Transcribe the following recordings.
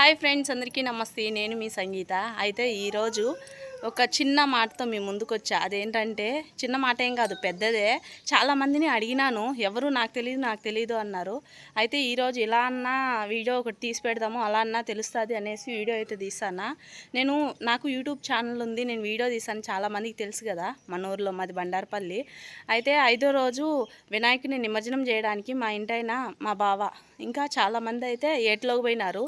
Hi friends అందరికీ నమస్తే. నేను మీ సంగీత. అయితే ఈరోజు ఒక చిన్న మాటతో మీ ముందుకు వచ్చా అదేంటంటే చిన్న మాట ఏం కాదు పెద్దదే. చాలామందిని అడిగినాను. ఎవరు? నాకు తెలియదు నాకు తెలియదు అన్నారు. అయితే ఈరోజు ఇలా అన్నా వీడియో ఒకటి తీసి పెడదాము అలా అన్నా తెలుస్తుంది అనేసి వీడియో అయితే తీసానా. నేను నాకు యూట్యూబ్ ఛానల్ ఉంది నేను వీడియో తీసాను. చాలామందికి తెలుసు కదా మన ఊర్లో మాది బండారపల్లి. అయితే ఐదో రోజు వినాయకుని నిమజ్జనం చేయడానికి మా ఇంటైన మా బావ ఇంకా చాలామంది అయితే ఏట్లోకి పోయినారు.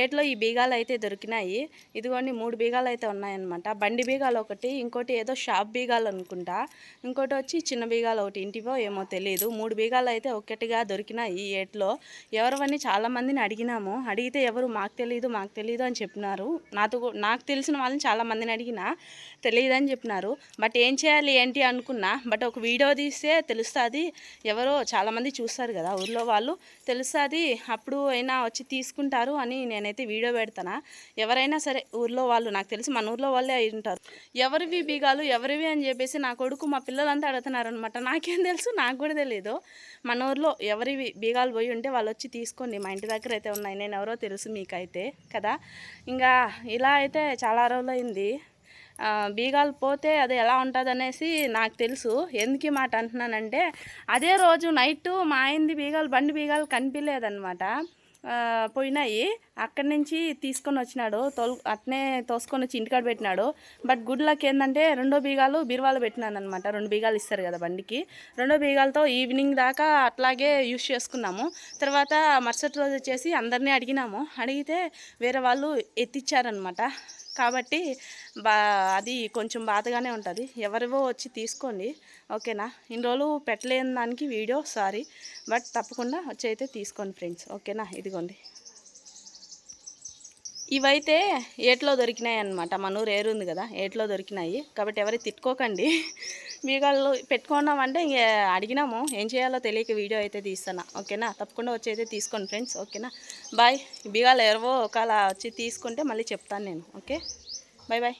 ఏట్లో ఈ బీగాలు అయితే దొరికినాయి. ఇదిగోండి మూడు బీగాలు అయితే ఉన్నాయన్నమాట. బండి బీగాలు ఒకటి ఇంకోటి ఏదో షాప్ బీగాలు అనుకుంటా. ఇంకోటి వచ్చి చిన్న బీగాలు ఒకటి ఇంటివో ఏమో తెలియదు మూడు బీగాలు అయితే ఒకటిగా దొరికిన ఈ ఏట్లో. ఎవరివన్నీ చాలామందిని అడిగినాము. అడిగితే ఎవరు మాకు తెలియదు మాకు తెలియదు అని చెప్పినారు. నాతో నాకు తెలిసిన వాళ్ళని చాలామందిని అడిగినా తెలియదు అని చెప్పినారు. బట్ ఏం చేయాలి ఏంటి అనుకున్నా. బట్ ఒక వీడియో తీస్తే తెలుస్తుంది. ఎవరో చాలామంది చూస్తారు కదా ఊర్లో వాళ్ళు. తెలుస్తుంది అప్పుడు అయినా వచ్చి తీసుకుంటారు అని నేనైతే వీడియో పెడతానా. ఎవరైనా సరే ఊర్లో వాళ్ళు నాకు తెలిసి మన ఊర్లో వాళ్ళే ఉంటారు ఎవరివి బీగాలు ఎవరివి అని చెప్పేసి నా కొడుకు మా పిల్లలంతా అడుగుతున్నారు అనమాట నాకేం తెలుసు నాకు కూడా తెలియదు మన ఊర్లో ఎవరివి బీగాలు పోయి ఉంటే వాళ్ళు వచ్చి తీసుకోండి. మా ఇంటి దగ్గర అయితే ఉన్నాయి. నేను ఎవరో తెలుసు మీకైతే కదా? ఇంకా ఇలా అయితే చాలా రోజులైంది. బీగాలు పోతే అది ఎలా ఉంటుంది అనేసి నాకు తెలుసు. ఎందుకు మాట అంటున్నానంటే అదే రోజు నైట్ మా ఆయనది బీగాలు బండి బీగాలు కనిపించలేదన్నమాట పోయినాయి. అక్కడి నుంచి తీసుకొని వచ్చినాడు. తోలు అట్నే తోసుకొని వచ్చి ఇంటికాడ పెట్టినాడు. బట్ గుడ్ లక్ ఏంటంటే రెండో బీగాలు బీరువాలో పెట్టినాను అనమాట రెండు బీగాలు ఇస్తారు కదా బండికి. రెండో బీగాలతో ఈవినింగ్ దాకా అట్లాగే యూస్ చేసుకున్నాము. తర్వాత మరుసటి రోజు వచ్చేసి అందరినీ అడిగినాము. అడిగితే వేరే వాళ్ళు ఎత్తిచ్చారనమాట కాబట్టి బా అది కొంచెం బాధగానే ఉంటుంది. ఎవరివో వచ్చి తీసుకోండి. ఓకేనా? ఇన్ని రోజులు పెట్టలేని దానికి వీడియో సారీ. బట్ తప్పకుండా వచ్చి అయితే తీసుకోండి ఫ్రెండ్స్. ఓకేనా? ఇదిగోండి. ఇవైతే ఏట్లో దొరికినాయి అనమాట మన ఊరు ఏరుంది కదా ఏట్లో దొరికినాయి. కాబట్టి ఎవరు తిట్టుకోకండి. బీగాళ్ళు పెట్టుకున్నామంటే ఇంక అడిగినాము. ఏం చేయాలో తెలియక వీడియో అయితే తీస్తున్నా. ఓకేనా? తప్పకుండా వచ్చి అయితే తీసుకోండి ఫ్రెండ్స్. ఓకేనా? బాయ్. బీగాలు ఎవరో ఒకవేళ వచ్చి తీసుకుంటే మళ్ళీ చెప్తాను నేను. ఓకే? Bye bye.